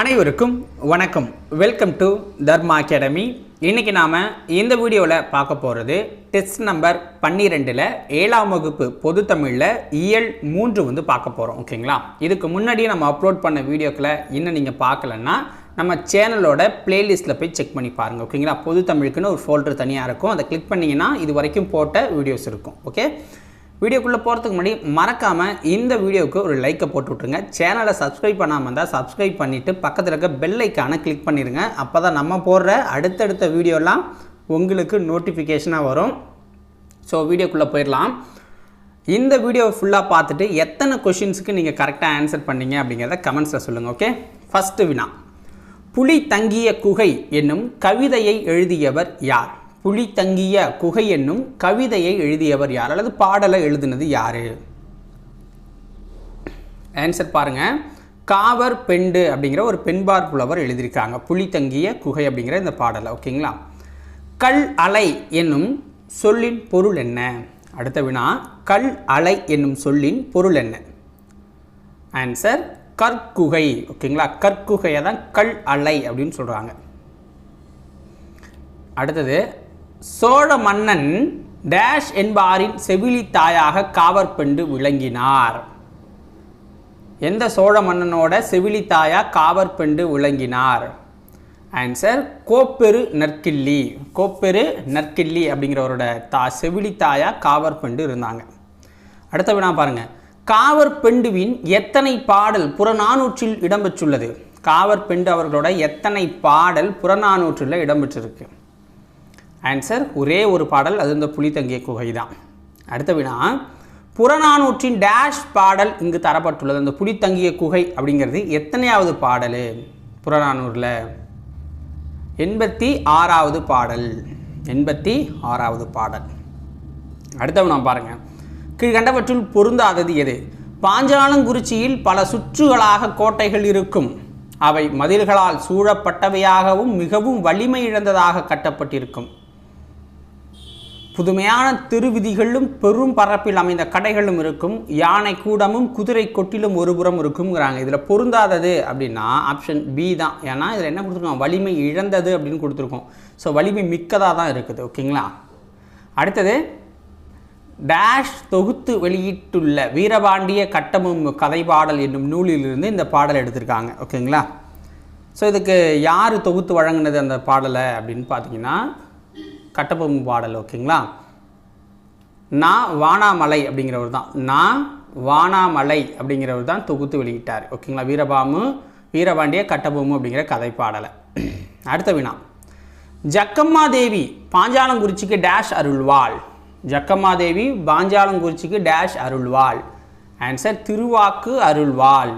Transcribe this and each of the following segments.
அனைவருக்கும் வணக்கம். Welcome to Dharma academy இன்றைக்கி நாம் இந்த வீடியோவில் பார்க்க போகிறது டெஸ்ட் நம்பர் பன்னிரெண்டில் ஏழாம் வகுப்பு பொது தமிழில் இயல் மூன்று வந்து பார்க்க போகிறோம் ஓகேங்களா இதுக்கு முன்னாடியே நம்ம அப்லோட் பண்ண வீடியோக்களை இன்னும் நீங்கள் பார்க்கலன்னா நம்ம சேனலோட பிளேலிஸ்ட்டில் போய் செக் பண்ணி பாருங்கள் ஓகேங்களா பொது தமிழுக்குன்னு ஒரு ஃபோல்டர் தனியாக இருக்கும். அதை கிளிக் பண்ணிங்கன்னா இது வரைக்கும் போட்ட வீடியோஸ் இருக்கும் ஓகே வீடியோக்குள்ளே போகிறதுக்கு முன்னாடி மறக்காமல் இந்த வீடியோவுக்கு ஒரு லைக்கை போட்டு விட்ருங்க சேனலை சப்ஸ்கிரைப் பண்ணாமல் இருந்தால் சப்ஸ்கிரைப் பண்ணிவிட்டு பக்கத்தில் இருக்க பெல் ஐக்கானை கிளிக் பண்ணிடுங்க அப்போ தான் நம்ம போடுற அடுத்தடுத்த வீடியோலாம் உங்களுக்கு நோட்டிஃபிகேஷனாக வரும். ஸோ வீடியோக்குள்ளே போயிடலாம். இந்த வீடியோவை ஃபுல்லாக பார்த்துட்டு எத்தனை கொஷின்ஸுக்கு நீங்கள் கரெக்டாக ஆன்சர் பண்ணீங்க அப்படிங்கிறத கமெண்ட்ஸில் சொல்லுங்கள் ஓகே ஃபஸ்ட்டு வினா புலி தங்கிய குகை என்னும் கவிதையை எழுதியவர் யார்? புலி தங்கிய குகை என்னும் கவிதையை எழுதியவர் யார்? அல்லது பாடலை எழுதினது யார்? ஆன்சர் பாருங்க. காவர் பெண்டு அப்படிங்கிற ஒரு பெண்பார் புலவர் எழுதியிருக்காங்க புலி தங்கிய குகை அப்படிங்கிற இந்த பாடலை. ஓகேங்களா கல் அலை என்னும் சொல்லின் பொருள் என்ன? அடுத்த வினா கல் அலை என்னும் சொல்லின் பொருள் என்ன? ஆன்சர் கற்குகை. ஓகேங்களா கற்குகையை தான் கல் அலை அப்படின்னு சொல்கிறாங்க அடுத்தது சோழ மன்னன் டேஷ் என்பாரின் செவிலி தாயாக காவற்பெண்டு விளங்கினார். எந்த சோழ மன்னனோட செவிலி தாயா காவற்பெண்டு விளங்கினார்? ஆன்சர் கோப்பெரு நற்கிள்ளி. கோப்பெரு நற்கிள்ளி அப்படிங்கிறவரோட தா செவிலி தாயா காவற்பெண்டு இருந்தாங்க. அடுத்த வினா பாருங்க. காவற்பெண்டுவின் எத்தனை பாடல் புறநானூற்றில் இடம்பெற்றுள்ளது? காவற்பெண்டு அவர்களோட எத்தனை பாடல் புறநானூற்றில் இடம்பெற்றிருக்கு? ஆன்சர் ஒரே ஒரு பாடல் அது இந்த புலி தங்கிய குகை தான் அடுத்த வினா புறநானூற்றின் டேஷ் பாடல் இங்கு தரப்பட்டுள்ளது. அந்த புலி தங்கிய குகை அப்படிங்கிறது எத்தனையாவது பாடல்? புறநானூரில் எண்பத்தி ஆறாவது பாடல். எண்பத்தி ஆறாவது பாடல். அடுத்தவன் நான் பாருங்க. கீழ்கண்டவற்றுள் பொருந்தாதது எது? பாஞ்சாலங்குறிச்சியில் பல சுற்றுகளாக கோட்டைகள் இருக்கும். அவை மதில்களால் சூழப்பட்டவையாகவும் மிகவும் வலிமை இழந்ததாக கட்டப்பட்டிருக்கும். புதுமையான திருவிதிகளும் பெரும் பரப்பில் அமைந்த கடைகளும் இருக்கும். யானை கூடமும் குதிரை கொட்டிலும் ஒருபுறம் இருக்குங்கிறாங்க இதில் பொருந்தாதது அப்படின்னா ஆப்ஷன் பி தான். ஏன்னா இதில் என்ன கொடுத்துருக்கோம் வலிமை இழந்தது அப்படின்னு கொடுத்துருக்கோம். ஸோ வலிமை மிக்கதாக தான் இருக்குது. ஓகேங்களா அடுத்தது டேஷ் தொகுத்து வெளியிட்டுள்ள வீரபாண்டிய கட்டமும் கதைப்பாடல் என்னும் நூலிலிருந்து இந்த பாடல் எடுத்திருக்காங்க. ஓகேங்களா ஸோ இதுக்கு யார் தொகுத்து வழங்கினது அந்த பாடலை அப்படின்னு பார்த்தீங்கன்னா கட்டபொம்மு பாடல் ஓகேங்களா? நான் வானாமலை அப்படிங்கிறவர் தான். நான் வானாமலை அப்படிங்கிறவர் தான் தொகுத்து வெளியிட்டார் ஓகேங்களா? வீரபாமு வீரபாண்டிய கட்டபொம்மு அப்படிங்கிற கதை பாடலை அடுத்த வினா. ஜக்கம்மா தேவி பாஞ்சாலங்குறிச்சிக்கு டேஷ் அருள்வாள். ஜக்கம்மா தேவி பாஞ்சாலங்குறிச்சிக்கு டேஷ் அருள்வாள். ஆன்சர் திருவாக்கு அருள்வாள்.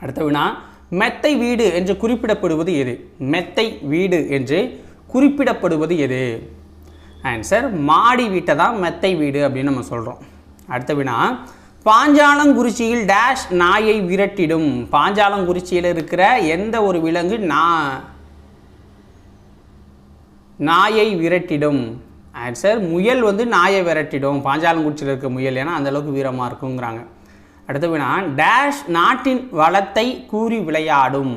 அடுத்த வினா. மெத்தை வீடு என்று குறிப்பிடப்படுவது எது? மெத்தை வீடு என்று குறிப்பிடப்படுவது எது? ஆன்சர் மாடி வீட்டை தான் மெத்தை வீடு அப்படின்னு நம்ம சொல்கிறோம் அடுத்த வினா பாஞ்சாலங்குறிச்சியில் டேஷ் நாயை விரட்டிடும். பாஞ்சாலங்குறிச்சியில் இருக்கிற எந்த ஒரு விலங்கு நா நாயை விரட்டிடும்? ஆன்சர் முயல் வந்து நாயை விரட்டிடும். பாஞ்சாலங்குறிச்சியில் இருக்க முயல் ஏன்னா அந்தளவுக்கு வீரமாக இருக்குங்கிறாங்க. அடுத்த வினா டேஷ் நாட்டின் வளத்தை கூறி விளையாடும்.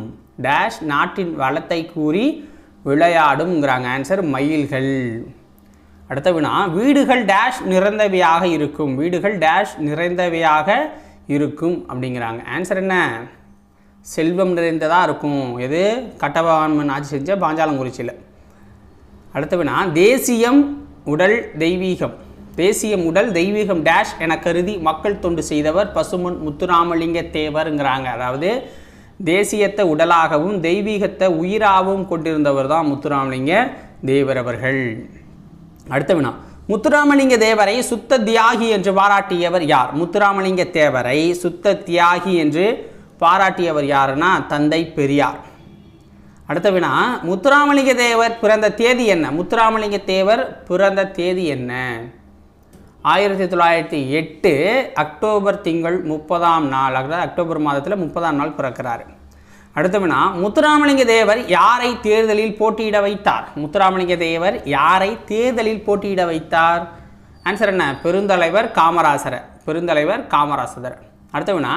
டேஷ் நாட்டின் வளத்தை கூறி விளையாடும்ங்கிறாங்க. ஆன்சர் மயில்கள். அடுத்த வினா வீடுகள் டேஷ் நிறைந்தவையாக இருக்கும். வீடுகள் டேஷ் நிறைந்தவையாக இருக்கும் அப்படிங்கிறாங்க. ஆன்சர் என்ன? செல்வம் நிறைந்ததாக இருக்கும். எது? கட்டபொம்மன் ஆட்சி செஞ்ச பாஞ்சாலங்குறிச்சியில். அடுத்த வினா தேசியம் உடல் தெய்வீகம். தேசியம் உடல் தெய்வீகம் டேஷ் என கருதி மக்கள் தொண்டு செய்தவர் பசுமன் முத்துராமலிங்க தேவருங்கிறாங்க அதாவது தேசியத்தை உடலாகவும் தெய்வீகத்தை உயிராகவும் கொண்டிருந்தவர் தான் முத்துராமலிங்க தேவர் அவர்கள். அடுத்த வினா. முத்துராமலிங்க தேவரை சுத்த தியாகி என்று பாராட்டியவர் யார்? முத்துராமலிங்க தேவரை சுத்த தியாகி என்று பாராட்டியவர் யாருன்னா தந்தை பெரியார். அடுத்த வினா. முத்துராமலிங்க தேவர் பிறந்த தேதி என்ன? முத்துராமலிங்க தேவர் பிறந்த தேதி என்ன? ஆயிரத்தி தொள்ளாயிரத்தி எட்டு அக்டோபர் திங்கள் முப்பதாம் நாள். அதாவது அக்டோபர் மாதத்தில் முப்பதாம் நாள் பிறக்கிறார். அடுத்தவினா முத்துராமலிங்க தேவர் யாரை தேர்தலில் போட்டியிட வைத்தார்? முத்துராமலிங்க தேவர் யாரை தேர்தலில் போட்டியிட வைத்தார்? ஆன்சர் என்ன? பெருந்தலைவர் காமராசரை. பெருந்தலைவர் காமராசர் அடுத்தவனா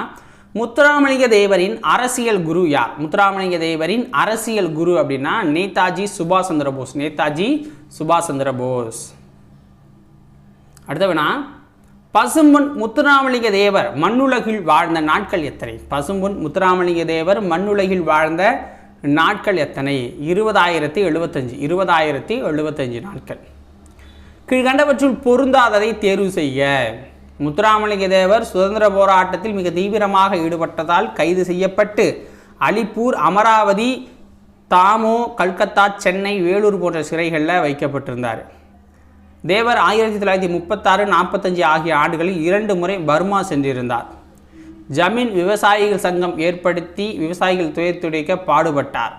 முத்துராமலிங்க தேவரின் அரசியல் குரு யார்? முத்துராமலிங்க தேவரின் அரசியல் குரு அப்படின்னா நேதாஜி சுபாஷ் சந்திர போஸ். நேதாஜி சுபாஷ் சந்திர போஸ். அடுத்தவனா பசும்பொன் முத்துராமலிங்க தேவர் மண்ணுலகில் வாழ்ந்த நாட்கள் எத்தனை? பசும்பொன் முத்துராமலிங்க தேவர் மண்ணுலகில் வாழ்ந்த நாட்கள் எத்தனை? இருபதாயிரத்தி எழுபத்தஞ்சு. இருபதாயிரத்தி எழுபத்தஞ்சு நாட்கள். கீழ்கண்டவற்றுள் பொருந்தாததை தேர்வு செய்ய முத்துராமலிங்க தேவர் சுதந்திர போராட்டத்தில் மிக தீவிரமாக ஈடுபட்டதால் கைது செய்யப்பட்டு அலிப்பூர் அமராவதி தாமோ கல்கத்தா சென்னை வேலூர் போன்ற சிறைகளில் வைக்கப்பட்டிருந்தார். தேவர் ஆயிரத்தி தொள்ளாயிரத்தி முப்பத்தாறு நாற்பத்தஞ்சு ஆகிய ஆண்டுகளில் இரண்டு முறை பர்மா சென்றிருந்தார். ஜமீன் விவசாயிகள் சங்கம் ஏற்படுத்தி விவசாயிகள் துயத்துடைக்க பாடுபட்டார்.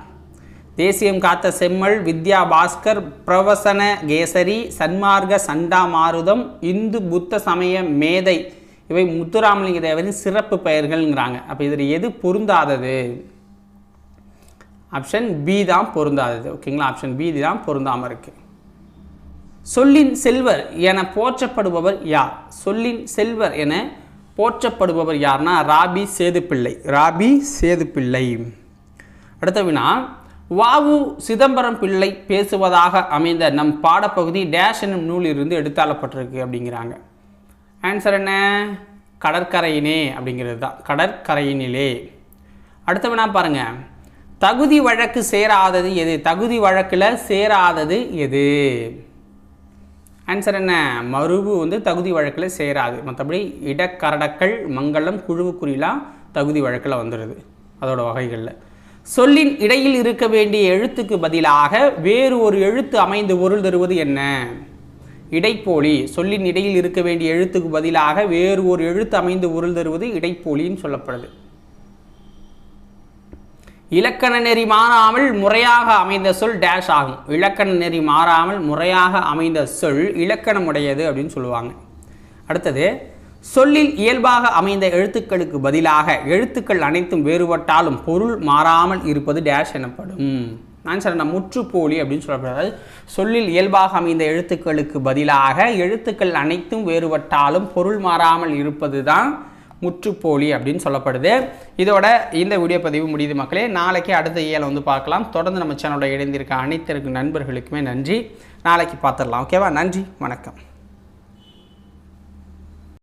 தேசியம் காத்த செம்மல் வித்யா பாஸ்கர் பிரவசன கேசரி சன்மார்க்க சண்டா மாருதம் இந்து புத்த சமய மேதை இவை முத்துராமலிங்க தேவரின் சிறப்பு பெயர்கள்ங்கிறாங்க. அப்போ இதில் எது பொருந்தாதது? ஆப்ஷன் பி தான் பொருந்தாதது. ஓகேங்களா ஆப்ஷன் பி தான் பொருந்தாமல் இருக்குது சொல்லின் செல்வர் என போற்றப்படுபவர் யார்? சொல்லின் செல்வர் என போற்றப்படுபவர் யார்னா ராபி சேதுப்பிள்ளை. ராபி சேதுப்பிள்ளை. அடுத்த வினா வாவு சிதம்பரம் பிள்ளை பேசுவதாக அமைந்த நம் பாடப்பகுதி டேஷ் என்னும் நூலிலிருந்து எடுத்தாளப்பட்டிருக்கு அப்படிங்கிறாங்க. ஆன்சர் என்ன? கடற்கரையினே அப்படிங்கிறது தான். கடற்கரையினிலே. அடுத்த வினா பாருங்க. தகுதி வழக்கு சேராதது எது? தகுதி வழக்கில் சேராதது எது? ஆன்சர் என்ன? மருவு வந்து தகுதி வழக்கில் சேராது. மற்றபடி இடக்கரடக்கள் மங்களம் குழுவுக்குறிலாம் தகுதி வழக்கில் வந்துடுது அதோட வகைகளில். சொல்லின் இடையில் இருக்க வேண்டிய எழுத்துக்கு பதிலாக வேறு ஒரு எழுத்து அமைந்து பொருள் தருவது என்ன? இடைப்போலி. சொல்லின் இடையில் இருக்க வேண்டிய எழுத்துக்கு பதிலாக வேறு ஒரு எழுத்து அமைந்து பொருள் தருவது இடைப்போலின்னு சொல்லப்படுது. இலக்கண நெறி மாறாமல் முறையாக அமைந்த சொல் டேஷ் ஆகும். இலக்கண நெறி மாறாமல் முறையாக அமைந்த சொல் இலக்கணமுடையது அப்படின்னு சொல்லுவாங்க. அடுத்தது சொல்லில் இயல்பாக அமைந்த எழுத்துக்களுக்கு பதிலாக எழுத்துக்கள் அனைத்தும் வேறுபட்டாலும் பொருள் மாறாமல் இருப்பது டேஷ் எனப்படும். நான் சொல்றேன் முற்றுப்போலி அப்படின்னு சொல்லப்படுறது சொல்லில் இயல்பாக அமைந்த எழுத்துக்களுக்கு பதிலாக எழுத்துக்கள் அனைத்தும் வேறுபட்டாலும் பொருள் மாறாமல் இருப்பது தான் முற்றுப்போலி அப்படின்னு சொல்லப்படுது. இதோட இந்த வீடியோ பதிவு முடியுது மக்களே. நாளைக்கு அடுத்த ஏழை வந்து பார்க்கலாம். தொடர்ந்து நம்ம சேனலோட இணைந்திருக்க அனைத்திற்கு நண்பர்களுக்குமே நன்றி. நாளைக்கு பார்த்துடலாம். ஓகேவா? நன்றி. வணக்கம்.